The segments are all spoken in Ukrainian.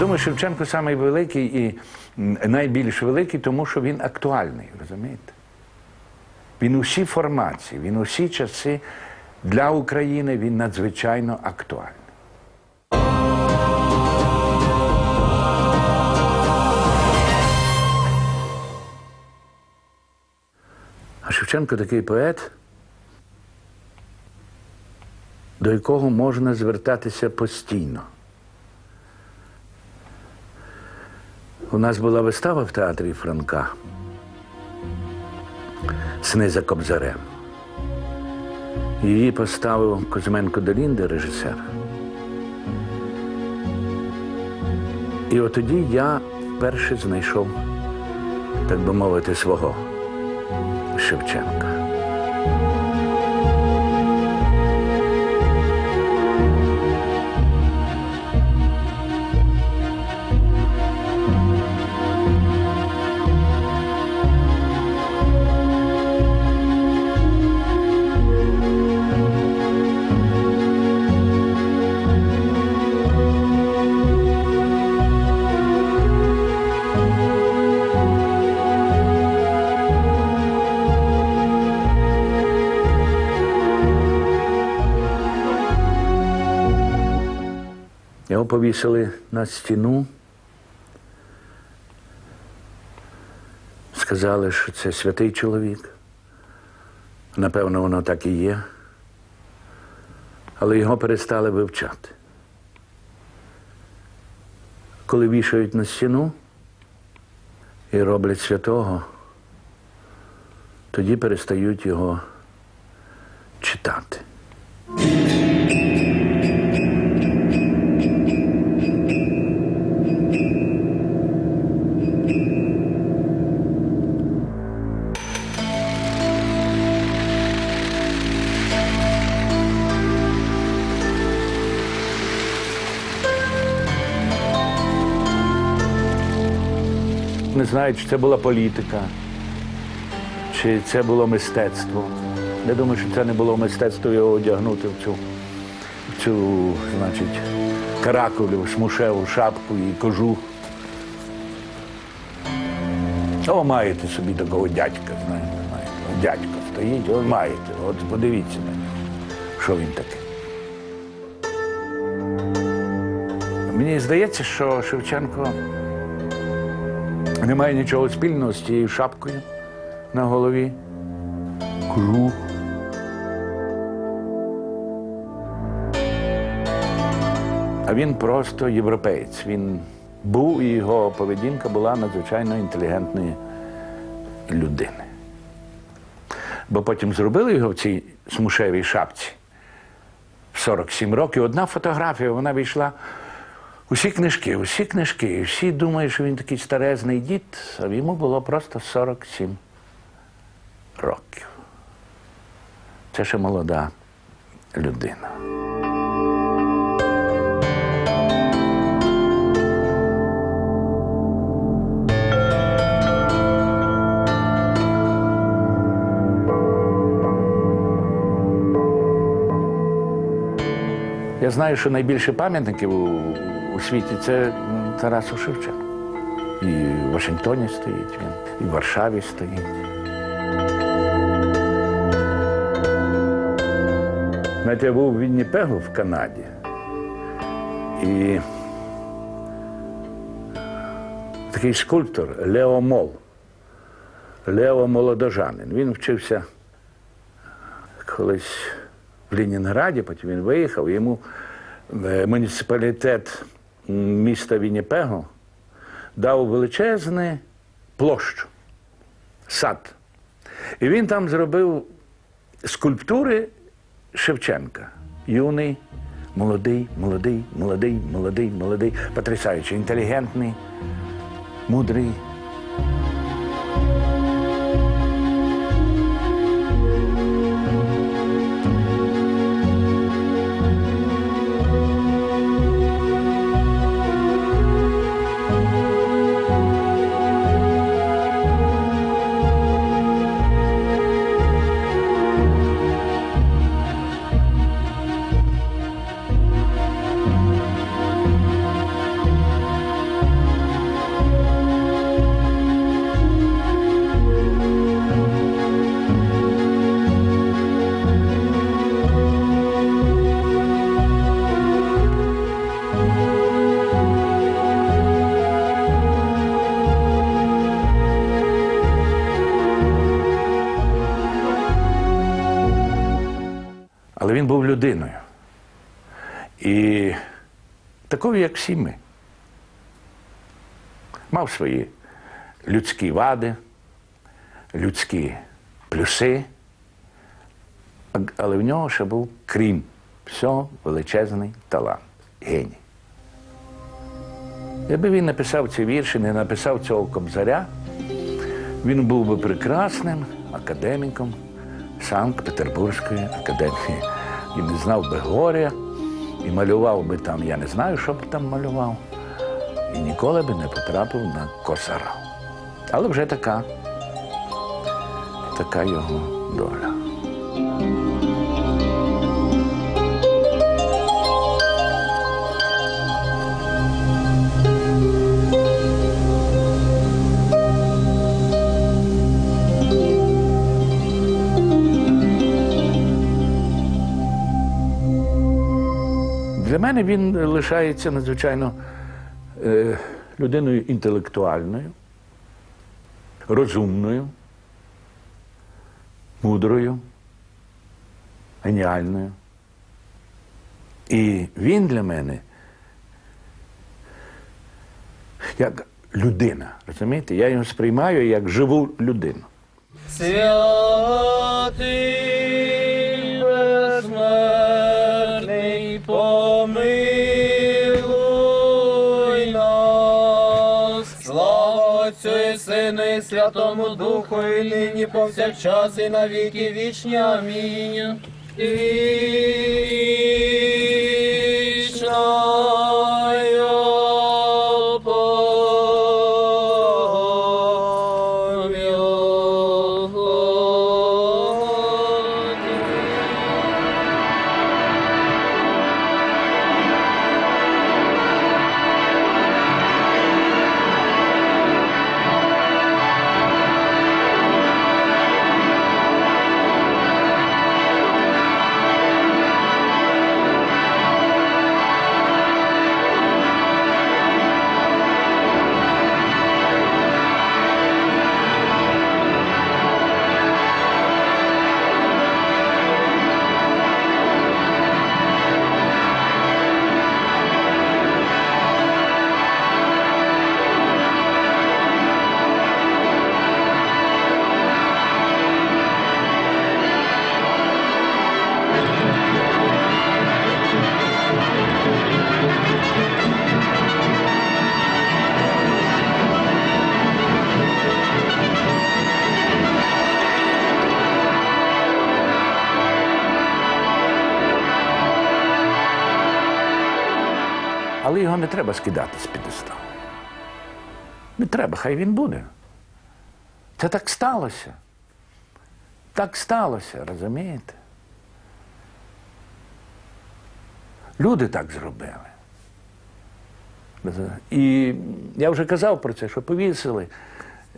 думаю, Шевченко самий великий і найбільш великий, тому що він актуальний, розумієте? Він у всі формації, він у всі часи для України він надзвичайно актуальний. А Шевченко такий поет, до якого можна звертатися постійно. У нас була вистава в театрі Франка Сни за Кобзарем. Її поставив Козьменко Долінде, режисер. І от тоді я вперше знайшов, так би мовити, свого Шевченка. Його повісили на стіну. Сказали, що це святий чоловік. Напевно, воно так і є. Але його перестали вивчати. Коли вішають на стіну і роблять святого, тоді перестають його читати. Не знаю, чи це була політика, чи це було мистецтво. Я думаю, що це не було мистецтво його одягнути в цю, в цю значить, каракулю, смушеву шапку і кожух. О, маєте собі такого дядька, знаєте. От Дядько стоїть, от маєте. От подивіться на нього, що він таке. Мені здається, що Шевченко немає нічого спільного з тією шапкою на голові. Кожух. А він просто європеєць. Він був і його поведінка була надзвичайно інтелігентної людини. Бо потім зробили його в цій смушевій шапці в 47 років. Одна фотографія, вона війшла усі книжки, усі книжки. Всі думають, що він такий старезний дід, а йому було просто 47 років. Це ще молода людина. Я знаю, що найбільше пам'ятників у, світі це Тарасу Шевченку. І в Вашингтоні стоїть він, і в Варшаві стоїть. Знаєте, я був у Вінніпегу в Канаді. І такий скульптор Лео Мол. Лео Молодожанин. Він вчився колись в Ленінграді, потім він виїхав. Йому е, муніципалітет міста Вінніпего дав величезну площу, сад. І він там зробив скульптури Шевченка. Юний, молодий, молодий, молодий, молодий, молодий, потрясаючий, інтелігентний, мудрий. Такою, як всі ми. Мав свої людські вади, людські плюси, але в нього ще був, крім всього, величезний талант, геній. Якби він написав ці вірші, не написав цього кобзаря, він був би прекрасним академіком Санкт-Петербурзької академії. Не знав би горя, і малював би там, я не знаю, що б там малював, і ніколи би не потрапив на косара. Але вже така, така його доля. Для мене він лишається надзвичайно е, людиною інтелектуальною, розумною, мудрою, геніальною. І він для мене як людина. Розумієте? Я його сприймаю як живу людину. Святий Отцю і Сину і Святому Духу, і нині повсякчас і на віки вічні. Амінь. Вічною Але його не треба скидати з підесталу. Не треба, хай він буде. Це так сталося. Так сталося, розумієте? Люди так зробили. І я вже казав про це, що повісили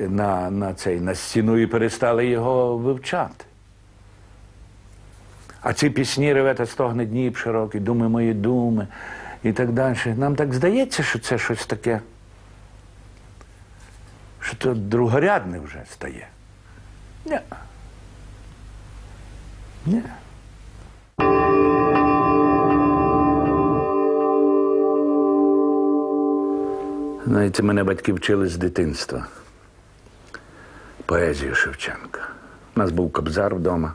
на, на, цей, на стіну і перестали його вивчати. А ці пісні ревете стогне Дніп широкий, думи мої думи і так далі. Нам так здається, що це щось таке, що це другорядне вже стає. Ні. Ні. Знаєте, мене батьки вчили з дитинства. Поезію Шевченка. У нас був кобзар вдома.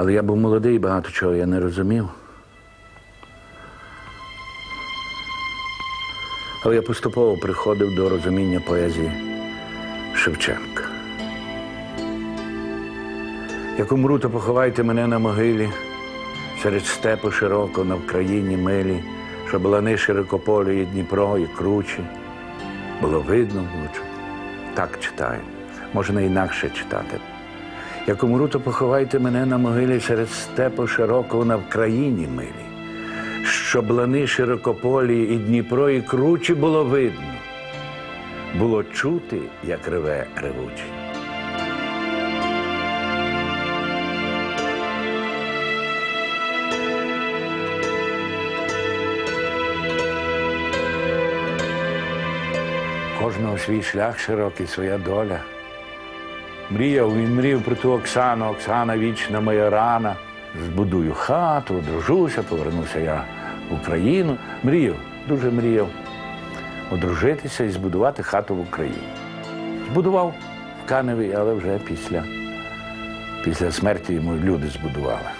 Але я був молодий, багато чого я не розумів. Але я поступово приходив до розуміння поезії Шевченка. Як умру, то поховайте мене на могилі серед степу широко на Вкраїні милі, що була широкополі і Дніпро, і кручі. Було видно влучно. Так читаю. Можна інакше читати. Як умру, то поховайте мене на могилі серед степу широкого на Вкраїні милі, щоб лани широкополі і Дніпро, і кручі було видно. Було чути, як реве ревучий. Кожного свій шлях широкий, своя доля. Мріяв, він мріяв про ту Оксану, Оксана вічна моя рана. Збудую хату, одружуся, повернуся я в Україну. Мріяв, дуже мріяв одружитися і збудувати хату в Україні. Збудував в Каневі, але вже після, після смерті йому люди збудували.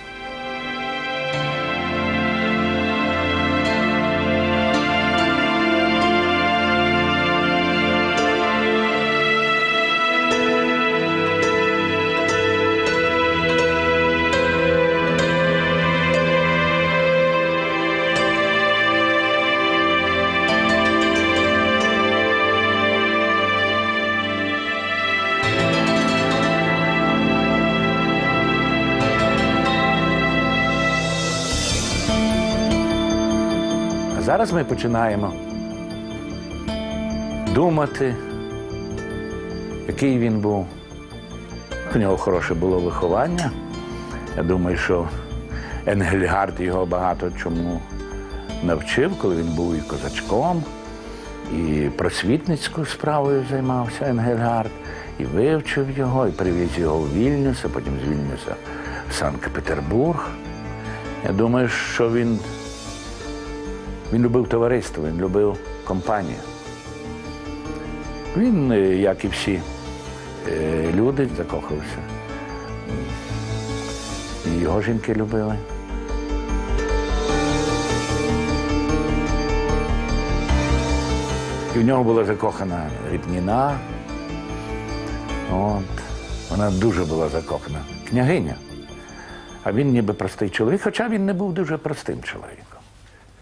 Зараз ми починаємо думати, який він був. У нього хороше було виховання. Я думаю, що Енгельгард його багато чому навчив, коли він був і козачком, і просвітницькою справою займався Енгельгард, і вивчив його, і привіз його в Вільнюс, а потім з Вільнюса в Санкт-Петербург. Я думаю, що він він любив товариство, він любив компанію. Він, е, як і всі е, люди, закохався. І його жінки любили. І в нього була закохана Ріпніна. От. Вона дуже була закохана. Княгиня. А він ніби простий чоловік, хоча він не був дуже простим чоловіком.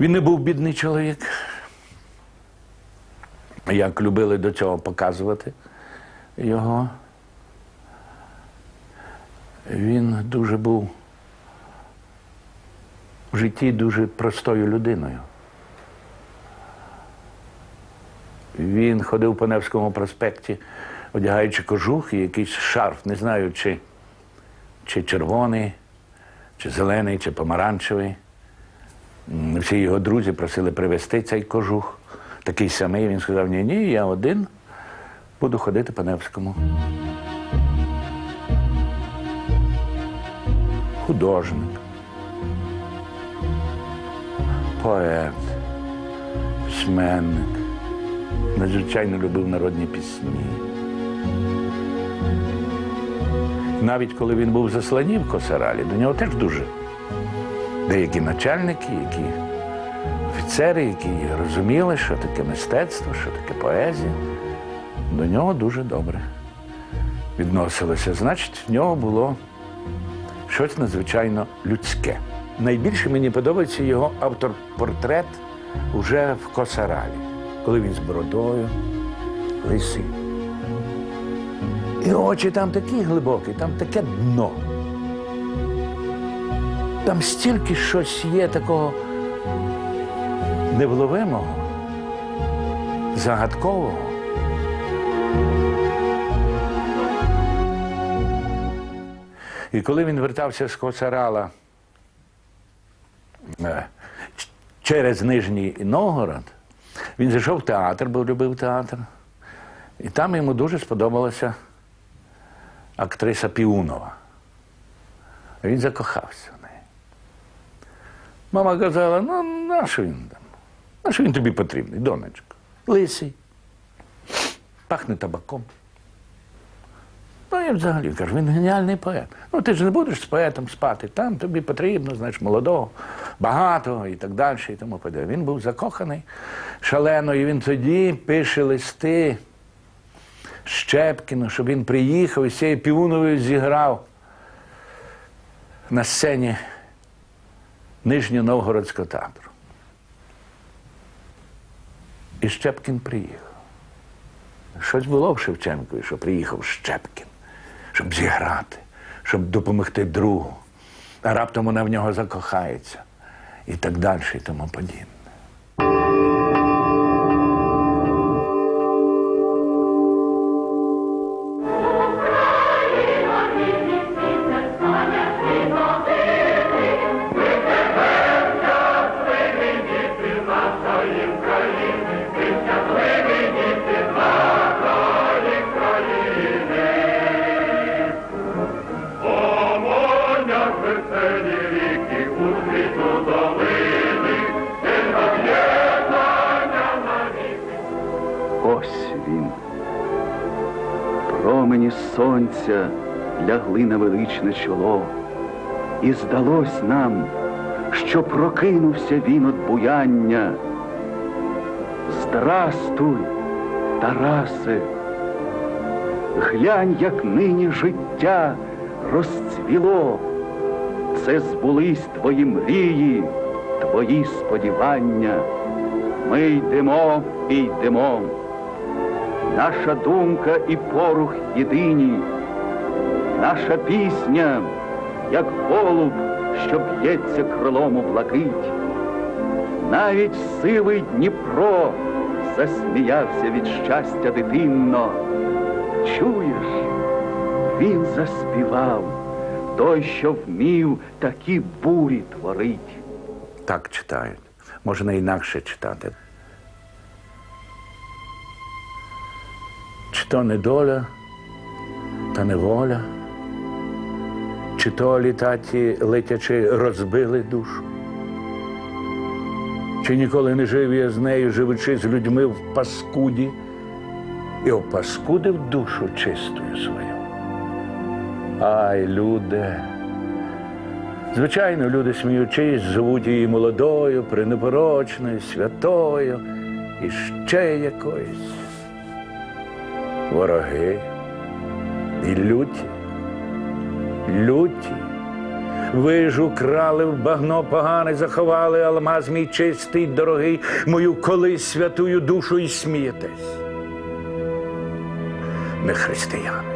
Він не був бідний чоловік, як любили до цього показувати його. Він дуже був в житті дуже простою людиною. Він ходив по Невському проспекті, одягаючи кожух і якийсь шарф, не знаю, чи, чи червоний, чи зелений, чи помаранчевий. Всі його друзі просили привезти цей кожух. Такий самий. Він сказав, ні, ні, я один буду ходити по Невському. Художник, поет, письменник, надзвичайно любив народні пісні. Навіть коли він був в засланні в Косаралі, до нього теж дуже деякі начальники, які офіцери, які розуміли, що таке мистецтво, що таке поезія, до нього дуже добре відносилися. Значить, в нього було щось надзвичайно людське. Найбільше мені подобається його автор-портрет уже в Косаралі, коли він з бородою, лисий. І очі там такі глибокі, там таке дно. Там стільки щось є такого невловимого, загадкового. І коли він вертався з Коцарала е, через Нижній Новгород, він зайшов в театр, бо любив театр. І там йому дуже сподобалася актриса Піунова. Він закохався. Мама казала, ну нащо він там? Нащо він тобі потрібний, донечко? Лисий. Пахне табаком. Ну, я взагалі кажу, він геніальний поет. Ну, ти ж не будеш з поетом спати, там тобі потрібно, знаєш, молодого, багатого і так далі, і тому подібне. Він був закоханий шалено, і він тоді пише листи Щепкіну, щоб він приїхав і з цією Півуновою зіграв на сцені Нижньоновгородського театру. І Щепкін приїхав. Щось було в Шевченкові, що приїхав Щепкін, щоб зіграти, щоб допомогти другу. А раптом вона в нього закохається і так далі, і тому подібне. Ось він. Промені сонця лягли на величне чоло, і здалось нам, що прокинувся він від буяння. Здрастуй, Тарасе, глянь, як нині життя розцвіло. Це збулись твої мрії, твої сподівання. Ми йдемо і йдемо. Наша думка і порух єдині, наша пісня, як голуб, що б'ється крилом у блакить. Навіть сивий Дніпро засміявся від щастя дитинно. Чуєш, він заспівав, той, що вмів такі бурі творить. Так читають. Можна інакше читати. Чи то недоля, та неволя, чи то літаті летячи розбили душу. Чи ніколи не жив я з нею, живучи з людьми в паскуді, і опаскудив душу чистою свою. Ай, люде. Звичайно, люди, сміючись, звуть її молодою, пренепорочною, святою і ще якоюсь. Вороги і люті, люті. Ви ж украли в багно погане, заховали алмаз мій чистий, дорогий, мою колись святую душу і смієтесь. Не християни.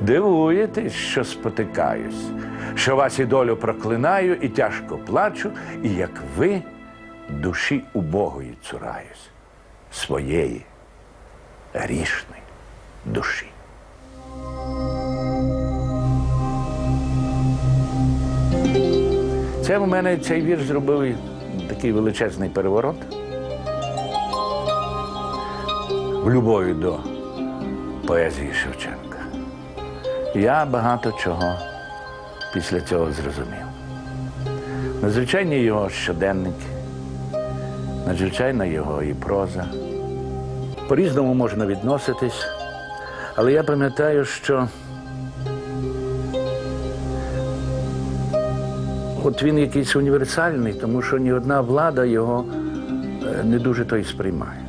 Дивуєтесь, що спотикаюсь, що вас і долю проклинаю, і тяжко плачу, і як ви душі убогої цураюсь, своєї грішної душі. Це в мене цей вірш зробив такий величезний переворот в любові до поезії Шевченка. Я багато чого після цього зрозумів. Надзвичайні його щоденники, надзвичайна його і проза. По-різному можна відноситись, але я пам'ятаю, що от він якийсь універсальний, тому що ні одна влада його е, не дуже то й сприймає.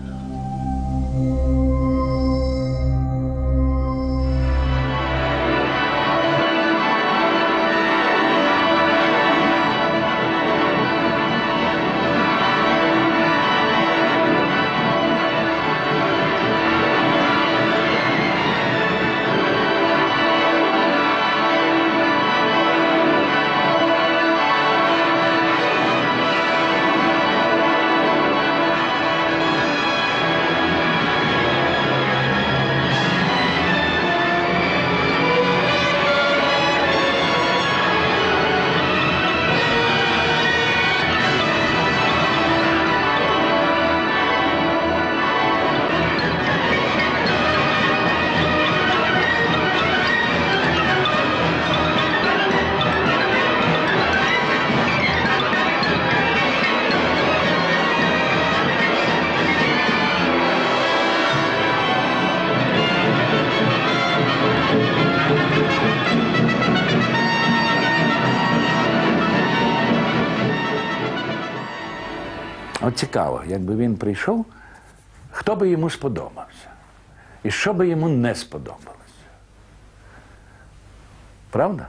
Цікаво, якби він прийшов, хто би йому сподобався? І що би йому не сподобалося? Правда?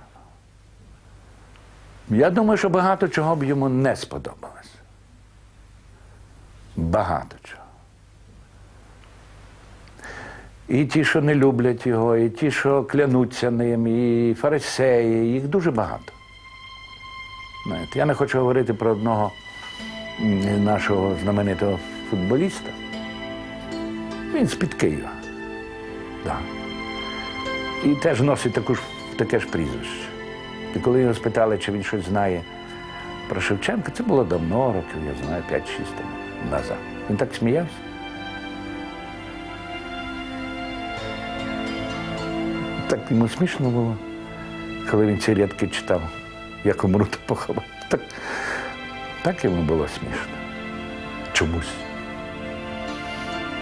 Я думаю, що багато чого б йому не сподобалося. Багато чого. І ті, що не люблять його, і ті, що клянуться ним, і фарисеї, їх дуже багато. Знаєте, я не хочу говорити про одного нашого знаменитого футболіста. Він з-під Києва. Да. І теж носить таку ж, таке ж прізвище. І коли його спитали, чи він щось знає про Шевченка, це було давно, років, я знаю, 5-6 назад. Він так сміявся. Так йому смішно було, коли він ці рядки читав, як умру, то поховав. Так, йому було смішно. Чомусь.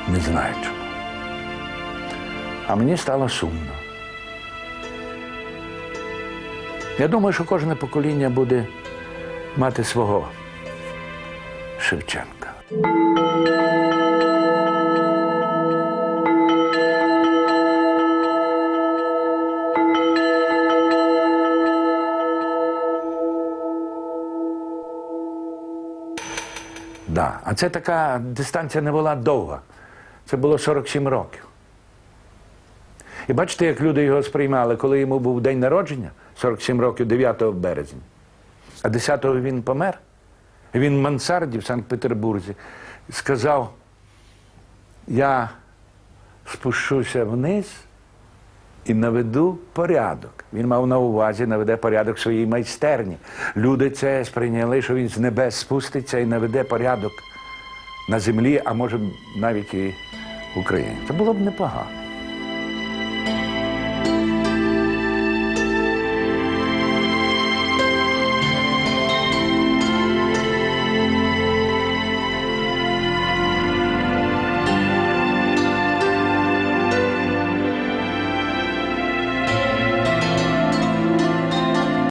Не знаю чому. А мені стало сумно. Я думаю, що кожне покоління буде мати свого Шевченка. А це така дистанція не була довга. Це було 47 років. І бачите, як люди його сприймали, коли йому був день народження, 47 років, 9 березня. А 10-го він помер. Він в мансарді в Санкт-Петербурзі сказав: я спущуся вниз і наведу порядок. Він мав на увазі, наведе порядок в своїй майстерні. Люди це сприйняли, що він з небес спуститься і наведе порядок на землі, а може навіть і в Україні. Це було б непогано.